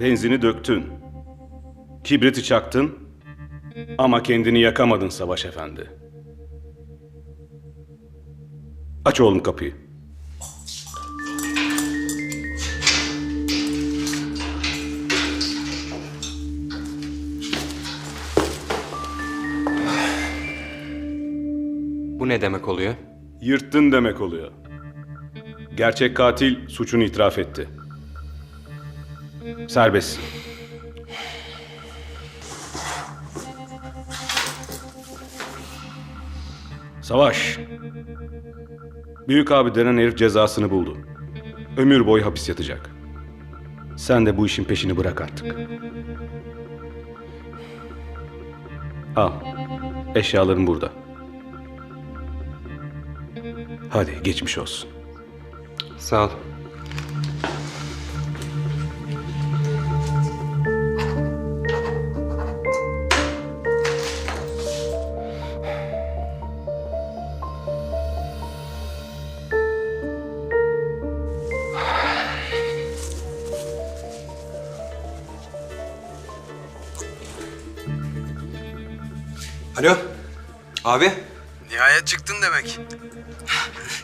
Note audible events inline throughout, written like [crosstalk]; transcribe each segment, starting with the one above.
Benzini döktün. Kibriti çaktın. Ama kendini yakamadın Savaş Efendi. Aç oğlum kapıyı. Bu ne demek oluyor? Yırttın demek oluyor. Gerçek katil suçunu itiraf etti. Serbest. Savaş. Büyük abi denen herif cezasını buldu. Ömür boyu hapis yatacak. Sen de bu işin peşini bırak artık. Al. Eşyaların burada. Hadi geçmiş olsun. Sağ ol. Alo. Abi. Nihayet çıktın demek.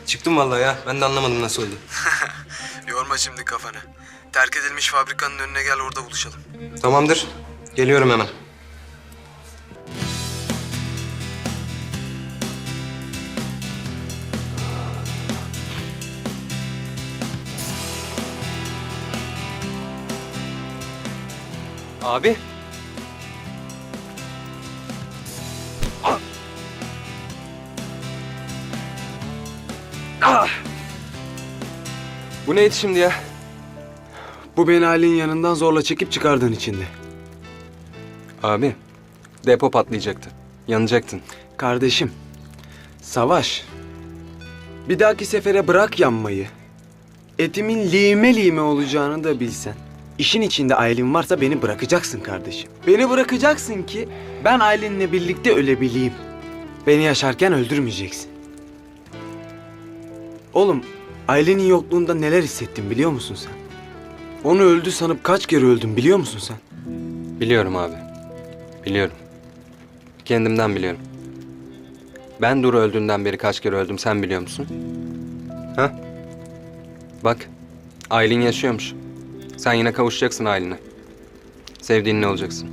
Çıktım vallahi ya. Ben de anlamadım nasıl oldu. [laughs] Yorma şimdi kafanı. Terk edilmiş fabrikanın önüne gel orada buluşalım. Tamamdır. Geliyorum hemen. Abi. Ah! Bu neydi şimdi ya? Bu beni Ali'nin yanından zorla çekip çıkardığın içindi. Abi, depo patlayacaktı. Yanacaktın. Kardeşim, savaş. Bir dahaki sefere bırak yanmayı. Etimin lime lime olacağını da bilsen. İşin içinde Aylin varsa beni bırakacaksın kardeşim. Beni bırakacaksın ki ben Aylin'le birlikte ölebileyim. Beni yaşarken öldürmeyeceksin. Oğlum, Aylin'in yokluğunda neler hissettim biliyor musun sen? Onu öldü sanıp kaç kere öldüm biliyor musun sen? Biliyorum abi. Biliyorum. Kendimden biliyorum. Ben Duru öldüğünden beri kaç kere öldüm sen biliyor musun? Ha? Bak, Aylin yaşıyormuş. Sen yine kavuşacaksın Aylin'e. Sevdiğinle olacaksın.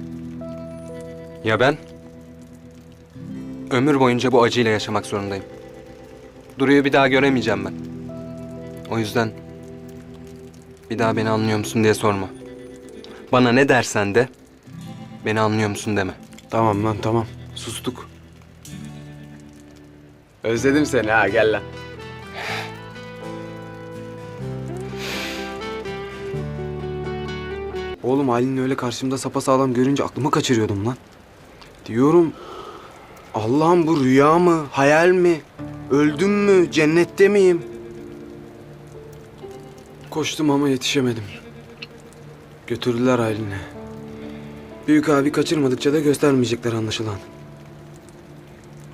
Ya ben? Ömür boyunca bu acıyla yaşamak zorundayım. Duru'yu bir daha göremeyeceğim ben. O yüzden bir daha beni anlıyor musun diye sorma. Bana ne dersen de beni anlıyor musun deme. Tamam lan tamam. Sustuk. Özledim seni ha gel lan. Oğlum Ali'nin öyle karşımda sapasağlam görünce aklımı kaçırıyordum lan. Diyorum Allah'ım bu rüya mı, hayal mi? Öldüm mü, cennette miyim? Koştum ama yetişemedim. Götürdüler Aylin'i. Büyük abi kaçırmadıkça da göstermeyecekler anlaşılan.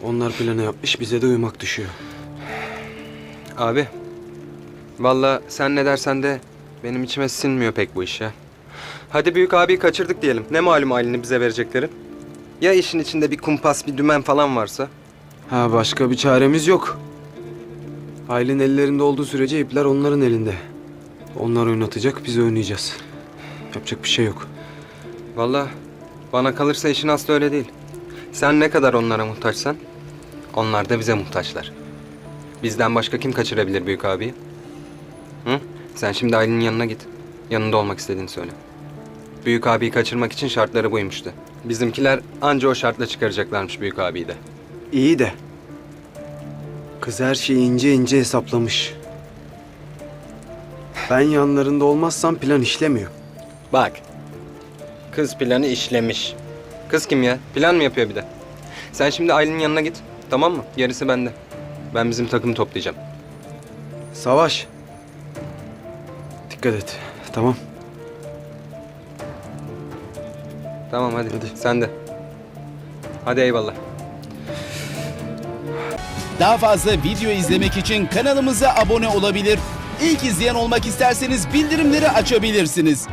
Onlar planı yapmış bize de uyumak düşüyor. Abi, vallahi sen ne dersen de benim içime sinmiyor pek bu iş ya. Hadi büyük abiyi kaçırdık diyelim. Ne malum halini bize verecekleri? Ya işin içinde bir kumpas, bir dümen falan varsa? Ha başka bir çaremiz yok. Aylin ellerinde olduğu sürece ipler onların elinde. Onlar oynatacak biz oynayacağız. Yapacak bir şey yok. Vallahi bana kalırsa işin aslı öyle değil. Sen ne kadar onlara muhtaçsan, onlar da bize muhtaçlar. Bizden başka kim kaçırabilir büyük abiyi? Hı? Sen şimdi Aylin'in yanına git. Yanında olmak istediğini söyle. Büyük abiyi kaçırmak için şartları buymuş de. Bizimkiler anca o şartla çıkaracaklarmış büyük abiyi de. İyi de. Kız her şeyi ince ince hesaplamış. Ben yanlarında olmazsam plan işlemiyor. Bak. Kız planı işlemiş. Kız kim ya? Plan mı yapıyor bir de? Sen şimdi Aylin'in yanına git. Tamam mı? Gerisi bende. Ben bizim takımı toplayacağım. Savaş. Dikkat et. Tamam. Tamam hadi. Hadi. Sen de. Hadi eyvallah. Daha fazla video izlemek için kanalımıza abone olabilir. İlk izleyen olmak isterseniz bildirimleri açabilirsiniz.